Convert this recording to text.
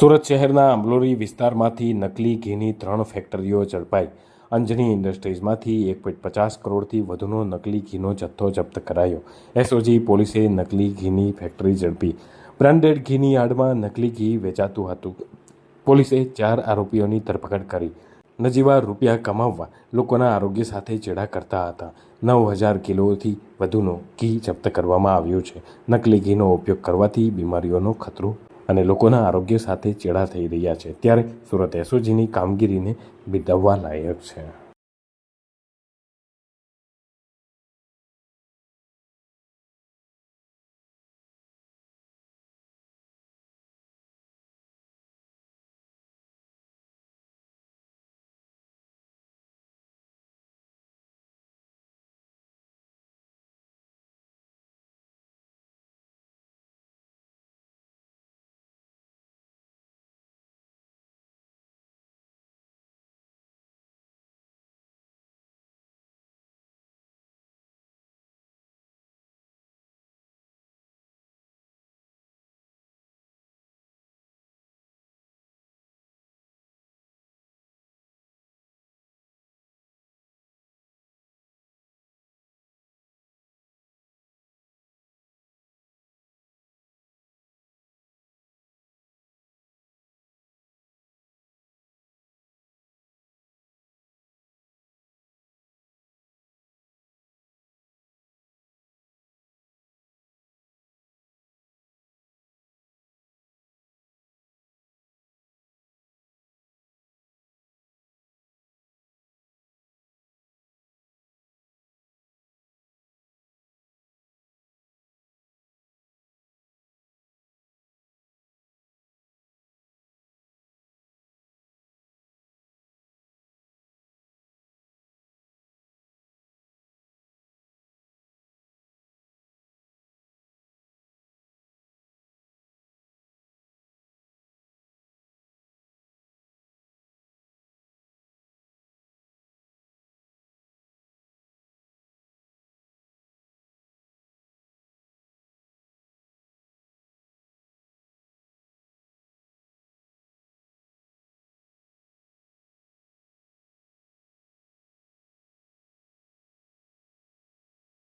સુરત શહેરના આંબલોરી વિસ્તારમાંથી નકલી ઘીની ત્રણ ફેક્ટરીઓ ઝડપાઈ. અંજની ઇન્ડસ્ટ્રીઝમાંથી એક પોઈન્ટ પચાસ કરોડથી વધુનો નકલી ઘીનો જથ્થો જપ્ત કરાયો. એસઓજી પોલીસે નકલી ઘીની ફેક્ટરી ઝડપી. બ્રાન્ડેડ ઘીની આડમાં નકલી ઘી વેચાતું હતું. પોલીસે ચાર આરોપીઓની ધરપકડ કરી. નજીવા રૂપિયા કમાવવા લોકોના આરોગ્ય સાથે ચેડા કરતા હતા. નવ હજાર કિલોથી વધુનો ઘી જપ્ત કરવામાં આવ્યું છે. નકલી ઘીનો ઉપયોગ કરવાથી બીમારીઓનો ખતરો અને લોકોના આરોગ્ય સાથે ચેડા થઈ રહ્યા છે. ત્યારે સુરત એસઓજીની કામગીરીને બિરદાવવા લાયક છે.